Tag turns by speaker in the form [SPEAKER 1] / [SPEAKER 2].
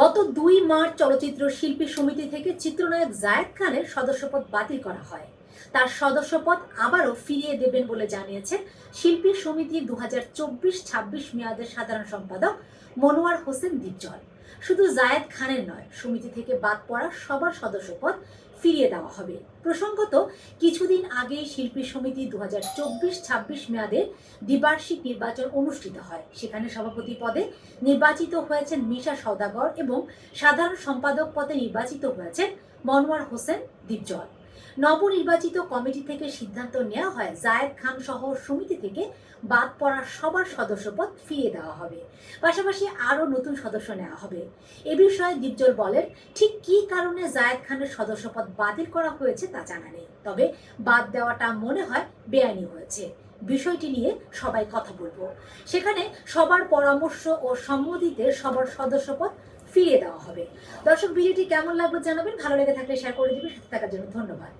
[SPEAKER 1] গত দুই মার্চ চলচ্চিত্র শিল্পী সমিতি থেকে চিত্রনায়ক জায়েদ খানের সদস্যপদ বাতিল করা হয়। তার সদস্যপদ আবারও ফিরিয়ে দেবেন বলে জানিয়েছেন শিল্পী সমিতি দু হাজার চব্বিশ ছাব্বিশ মেয়াদের সাধারণ সম্পাদক মনোয়ার হোসেন দীপজল। শুধু জায়েদ খানের নয়, সমিতি থেকে বাদ পড়া সবার সদস্যপদ ফিরিয়ে দেওয়া হবে। প্রসঙ্গত, কিছুদিন আগেই শিল্পী সমিতি দু হাজার চব্বিশ ছাব্বিশ মেয়াদের দ্বিবার্ষিক নির্বাচন অনুষ্ঠিত হয়। সেখানে সভাপতি পদে নির্বাচিত হয়েছেন মিশা সওদাগর এবং সাধারণ সম্পাদক পদে নির্বাচিত হয়েছেন মনোয়ার হোসেন দীপজল। নবনির্বাচিত কমিটি থেকে সিদ্ধান্ত নেওয়া হয়। জায়েদ খান সহ সমিতি থেকে বাদ পড়া সবার সদস্যপদ ফিরিয়ে দেওয়া হবে। পাশাপাশি আরও নতুন সদস্য নেওয়া হবে। এ বিষয়ে দীপজল বলেন, ঠিক কী কারণে জায়েদ খানের সদস্যপদ বাতিল করা হয়েছে তা জানা নেই। তবে বাদ দেওয়াটা মনে হয় বেআইনি হয়েছে। বিষয়টি নিয়ে সবাই কথা বলব। সেখানে সবার পরামর্শ ও সম্মতিতে সবার সদস্যপদ ফিরিয়ে দেওয়া হবে। দর্শক ভিডিওটি কেমন লাগল জানাবেন, ভালো লেগে থাকলে শেয়ার করে দিবেন সাথে থাকার জন্য ধন্যবাদ।